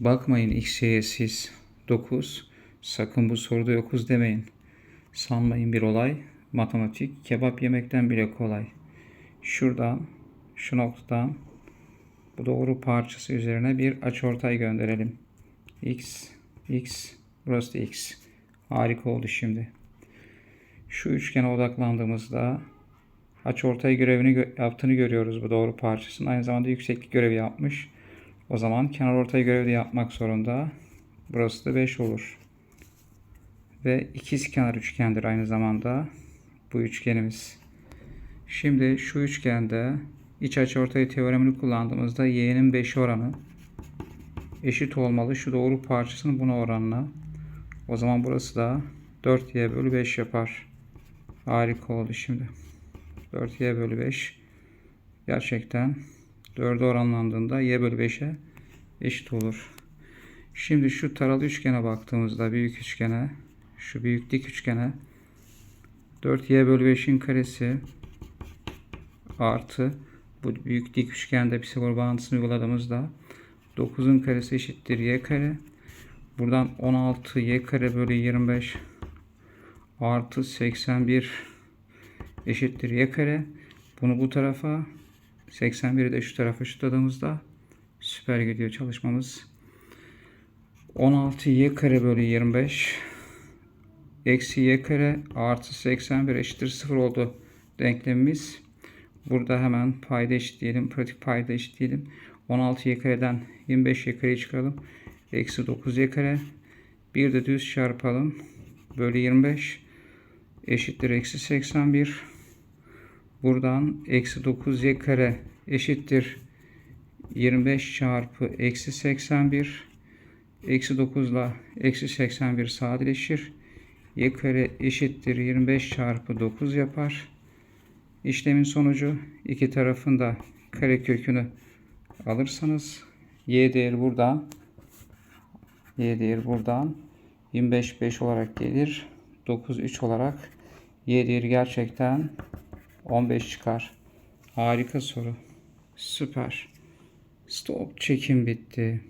Bakmayın x'ye siz 9. Sakın bu soruda yokuz demeyin. Sanmayın bir olay. Matematik kebap yemekten bile kolay. Şuradan şu noktadan bu doğru parçası üzerine bir açıortay gönderelim. X, X, burası da X. Harika oldu şimdi. Şu üçgene odaklandığımızda açıortay görevini gö- yaptığını görüyoruz bu doğru parçasının. Aynı zamanda yükseklik görevi yapmış. O zaman kenar ortay görevi yapmak zorunda. Burası da 5 olur. Ve ikiz kenar üçgendir aynı zamanda bu üçgenimiz. Şimdi şu üçgende iç açıortay teoremini kullandığımızda y'nin 5 oranı eşit olmalı şu doğru parçasının buna oranına. O zaman burası da 4y bölü 5 yapar. Harika oldu şimdi. 4y bölü 5 gerçekten 4'e oranlandığında y bölü 5'e eşit olur. Şimdi şu taralı üçgene baktığımızda büyük üçgene şu büyük dik üçgene 4y bölü 5'in karesi artı bu büyük dik üçgende Pisagor bağıntısını uyguladığımızda 9'un karesi eşittir y kare. Buradan 16 y kare bölü 25 artı 81 eşittir y kare. Bunu bu tarafa 81'i de şu tarafa şutladığımızda süper gidiyor çalışmamız. 16 y kare bölü 25 eksi y kare artı 81 eşittir 0 oldu denklemimiz. Burada hemen payda eşitleyelim. Pratik payda eşitleyelim. 16 y kareden 25 y kareyi çıkaralım. Eksi 9 y kare. Bir de düz çarpalım. Bölü 25 eşittir eksi 81. Buradan eksi 9 y kare eşittir 25 çarpı eksi 81. Eksi 9 ile eksi 81 sadeleşir. Y kare eşittir 25 çarpı 9 yapar. İşlemin sonucu iki tarafında kare kökünü alırsanız y değeri buradan y değeri buradan 25 5 olarak gelir. 9 3 olarak y değeri gerçekten 15 çıkar. Harika soru. Süper. Stop çekim bitti.